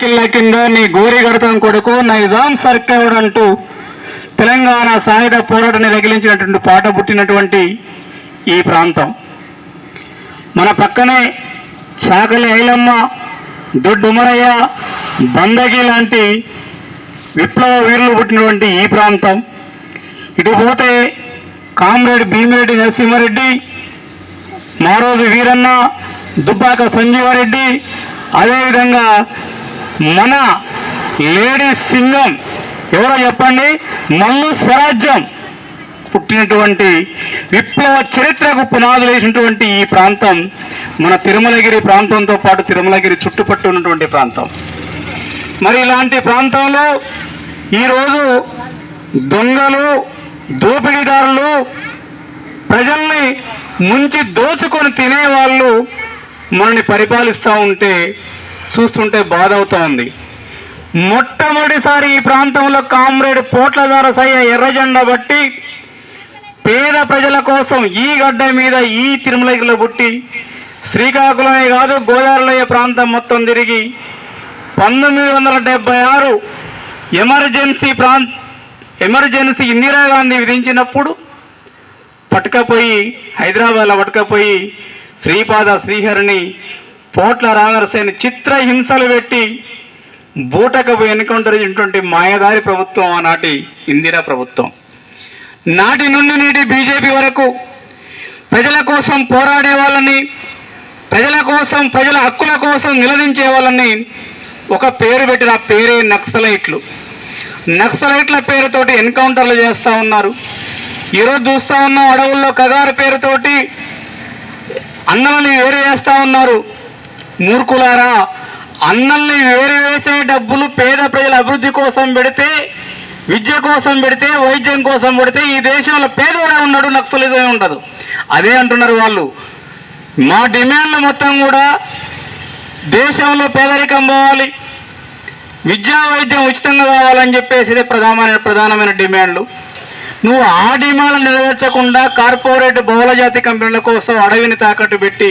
కిల్ల కింద నీ గోరి కొడుకు నైజాం సర్కేవుడు అంటూ తెలంగాణ సాయుధ పోరాటాన్ని రగిలించినటువంటి పాట పుట్టినటువంటి ఈ ప్రాంతం. మన పక్కనే చాకలి ఐలమ్మ దొడ్డుమరయ్య బందగి లాంటి విప్లవ వీరులు పుట్టినటువంటి ఈ ప్రాంతం. ఇటు పోతే కామ్రేడ్ భీమిరెడ్డి నరసింహారెడ్డి మారోజు వీరన్న దుబ్బాక సంజీవారెడ్డి అదేవిధంగా మన లేడీ సింగం ఎవరో చెప్పండి? మల్లు స్వరాజ్యం. పుట్టినటువంటి విప్లవ చరిత్రకు పునాదులు వేసినటువంటి ఈ ప్రాంతం మన తిరుమలగిరి ప్రాంతంతో పాటు తిరుమలగిరి చుట్టుపట్టు ఉన్నటువంటి ప్రాంతం. మరి ఇలాంటి ప్రాంతంలో ఈరోజు దొంగలు దోపిడీదారులు ప్రజల్ని ముంచి దోచుకొని తినేవాళ్ళు మనల్ని పరిపాలిస్తూ ఉంటే చూస్తుంటే బాధ అవుతా ఉంది మొట్టమొదటిసారి ఈ ప్రాంతంలో కామ్రేడ్ పోట్లదార సయ్య ఎర్రజెండా బట్టి పేద ప్రజల కోసం ఈ గడ్డ మీద ఈ తిరుమలగిరిలో పుట్టి శ్రీకాకుళమే కాదు గోదావరిలోయ ప్రాంతం మొత్తం తిరిగి పంతొమ్మిది వందల డెబ్బై ఆరు ఎమర్జెన్సీ ప్రాంత ఎమర్జెన్సీ ఇందిరాగాంధీ విధించినప్పుడు పట్టుకపోయి హైదరాబాద్లో పట్టుకపోయి శ్రీపాద శ్రీహరిని పోట్ల రాజరసేని చిత్ర హింసలు పెట్టి బూటకపు ఎన్కౌంటర్ చేసినటువంటి మాయదారి ప్రభుత్వం ఆనాటి ఇందిరా ప్రభుత్వం. నాటి నుండి నేటి బీజేపీ వరకు ప్రజల కోసం పోరాడే వాళ్ళని ప్రజల కోసం ప్రజల హక్కుల కోసం నిలదించే వాళ్ళని ఒక పేరు పెట్టిన ఆ పేరే నక్సలైట్లు. నక్సలైట్ల పేరుతోటి ఎన్కౌంటర్లు చేస్తూ ఉన్నారు. ఈరోజు చూస్తూ ఉన్నాం అడవుల్లో కగారు పేరుతోటి అన్నలని వేరు చేస్తూ ఉన్నారు. మూర్ఖులారా అన్నల్ని వేరు వేసే డబ్బులు పేద ప్రజల అభివృద్ధి కోసం పెడితే విద్య కోసం పెడితే వైద్యం కోసం పెడితే ఈ దేశంలో పేదవాడే ఉన్నాడు నక్సలిజమే ఉండదు. అదే అంటున్నారు వాళ్ళు. మా డిమాండ్లు మొత్తం కూడా దేశంలో పేదరికం పోవాలి విద్యా వైద్యం ఉచితంగా కావాలని చెప్పేసి ప్రధానమైన ప్రధానమైన డిమాండ్లు. నువ్వు ఆ డిమాండ్లు నెరవేర్చకుండా కార్పొరేట్ బహుళజాతి కంపెనీల కోసం అడవిని తాకట్టు పెట్టి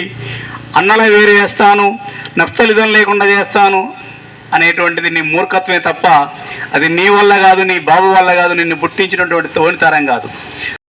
అన్నల వేరు చేస్తాను నక్సలిజం లేకుండా చేస్తాను అనేటువంటిది నీ మూర్ఖత్వమే తప్ప అది నీ వల్ల కాదు నీ బాబు వల్ల కాదు నిన్ను పుట్టించినటువంటి తోనితరం కాదు.